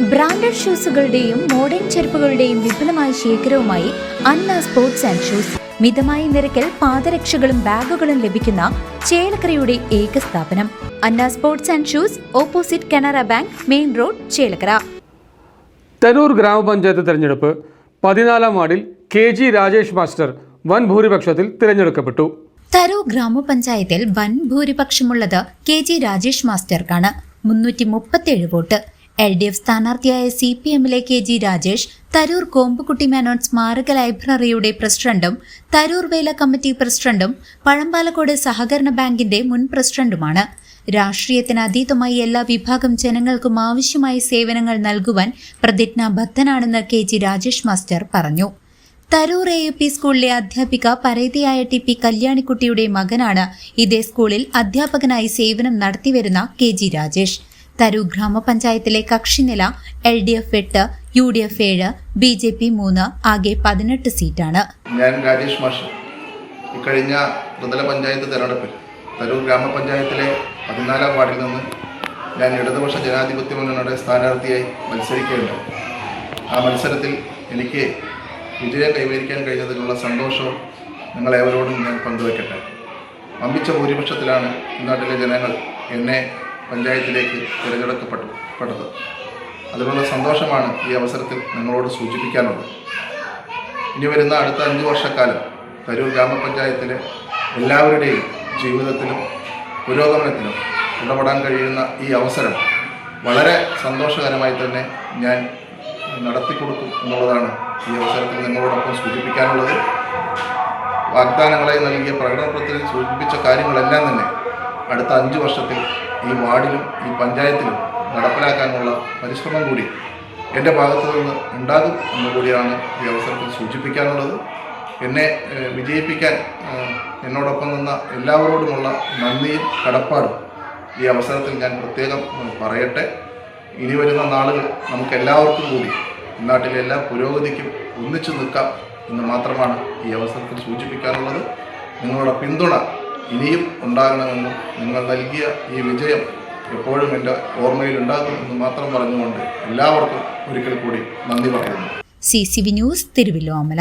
Branded ഷൂസുകളുടെയും modern ചെരുപ്പുകളുടെയും വിപുലമായ ശേഖരവുമായി അന്ന സ്പോർട്സ് ആൻഡ് ഷൂസ്. മിതമായ നിരക്കിൽ പാദരക്ഷകളും ബാഗുകളും ലഭിക്കുന്ന ചേലക്കരയുടെ ഏക സ്ഥാപനം. Anna sports and shoes opposite Canara bank main road Chelakkara. Tarur ഗ്രാമപഞ്ചായത്ത് തെരഞ്ഞെടുപ്പ് പതിനാലാം വാർഡിൽ കെ ജി രാജേഷ് മാസ്റ്റർ വൻ ഭൂരിപക്ഷത്തിൽ തിരഞ്ഞെടുക്കപ്പെട്ടു. തരൂർ ഗ്രാമപഞ്ചായത്തിൽ വൻ ഭൂരിപക്ഷമുള്ളത് കെ ജി രാജേഷ് മാസ്റ്റർക്കാണ്. മുന്നൂറ്റി മുപ്പത്തിയേഴ് വോട്ട്. എൽ ഡി എഫ് സ്ഥാനാർത്ഥിയായ സി പി എമ്മിലെ കെ ജി രാജേഷ് തരൂർ കോമ്പുകുട്ടി മേനോൻ സ്മാരക ലൈബ്രറിയുടെ പ്രസിഡന്റും തരൂർ വേല കമ്മിറ്റി പ്രസിഡന്റും പഴമ്പാലക്കോട് സഹകരണ ബാങ്കിന്റെ മുൻ പ്രസിഡന്റുമാണ്. രാഷ്ട്രീയത്തിന് അതീതമായി എല്ലാ വിഭാഗം ജനങ്ങൾക്കും ആവശ്യമായ സേവനങ്ങൾ നൽകുവാൻ പ്രതിജ്ഞാബദ്ധനാണെന്ന് കെ ജി രാജേഷ് മാസ്റ്റർ പറഞ്ഞു. തരൂർ എ യു പി സ്കൂളിലെ അധ്യാപിക പരേതയായ ടി പി കല്യാണിക്കുട്ടിയുടെ മകനാണ് ഇതേ സ്കൂളിൽ അധ്യാപകനായി സേവനം നടത്തിവരുന്ന കെ ജി രാജേഷ്. തരൂർ ഗ്രാമപഞ്ചായത്തിലെ കക്ഷിനില എൽ ഡി എഫ് എട്ട് യു ഡി എഫ് ഏഴ് ബി ജെ പി മൂന്ന് ആകെ പതിനെട്ട് സീറ്റാണ്. ഞാൻ രാജേഷ് മാഷ്. ഇക്കഴിഞ്ഞ ത്രിതല പഞ്ചായത്ത് തെരഞ്ഞെടുപ്പിൽ തരൂർ ഗ്രാമപഞ്ചായത്തിലെ പതിനാലാം വാർഡിൽ നിന്ന് ഞാൻ ഇടതുപക്ഷ ജനാധിപത്യ മുന്നണിയുടെ സ്ഥാനാർത്ഥിയായി മത്സരിക്കുകയുണ്ടായി ആ മത്സരത്തിൽ എനിക്ക് വിജയം കൈവരിക്കാൻ കഴിഞ്ഞതിലുള്ള സന്തോഷവും നിങ്ങളേവരോടും ഞാൻ പങ്കുവെക്കട്ടെ. അമ്പിച്ച ഭൂരിപക്ഷത്തിലാണ് ഇന്നാട്ടിലെ ജനങ്ങൾ എന്നെ പഞ്ചായത്തിലേക്ക് തിരഞ്ഞെടുക്കപ്പെട്ടത് പെട്ടത്. അതിനുള്ള സന്തോഷമാണ് ഈ അവസരത്തിൽ നിങ്ങളോട് സൂചിപ്പിക്കാനുള്ളത്. ഇനി വരുന്ന അടുത്ത അഞ്ച് വർഷക്കാലം തരൂർ ഗ്രാമപഞ്ചായത്തിലെ എല്ലാവരുടെയും ജീവിതത്തിലും പുരോഗമനത്തിലും ഇടപെടാൻ കഴിയുന്ന ഈ അവസരം വളരെ സന്തോഷകരമായി തന്നെ ഞാൻ നടത്തിക്കൊടുക്കും എന്നുള്ളതാണ് ഈ അവസരത്തിൽ നിങ്ങളോടൊപ്പം സൂചിപ്പിക്കാനുള്ളത്. വാഗ്ദാനങ്ങളായി നൽകിയ പ്രകടനപത്രത്തിൽ സൂചിപ്പിച്ച കാര്യങ്ങളെല്ലാം തന്നെ അടുത്ത അഞ്ച് വർഷത്തിൽ ഈ വാർഡിലും ഈ പഞ്ചായത്തിലും നടപ്പിലാക്കാനുള്ള പരിശ്രമം കൂടി എന്റെ ഭാഗത്തു നിന്ന് ഉണ്ടാകും എന്നുകൂടിയാണ് ഈ അവസരത്തിൽ സൂചിപ്പിക്കാനുള്ളത്. എന്നെ വിജയിപ്പിക്കാൻ എന്നോടൊപ്പം നിന്ന എല്ലാവരോടുമുള്ള നന്ദിയും കടപ്പാടും ഈ അവസരത്തിൽ ഞാൻ പ്രത്യേകം പറയട്ടെ. ഇനി വരുന്ന നാളുകൾ നമുക്ക് എല്ലാവർക്കും കൂടി നാട്ടിലെ എല്ലാ പുരോഗതിക്കും ഒന്നിച്ചു നിൽക്കാം എന്ന് മാത്രമാണ് ഈ അവസരത്തിൽ സൂചിപ്പിക്കാനുള്ളത്. നിങ്ങളുടെ പിന്തുണ ഇനിയും ഉണ്ടാകണമെന്നും നിങ്ങൾ നൽകിയ ഈ വിജയം എപ്പോഴും എന്റെ ഓർമ്മയിൽ ഉണ്ടാകും എന്ന് മാത്രം പറഞ്ഞുകൊണ്ട് എല്ലാവർക്കും ഒരിക്കൽ കൂടി നന്ദി പറയുന്നു. C C V news Thiruvillwamala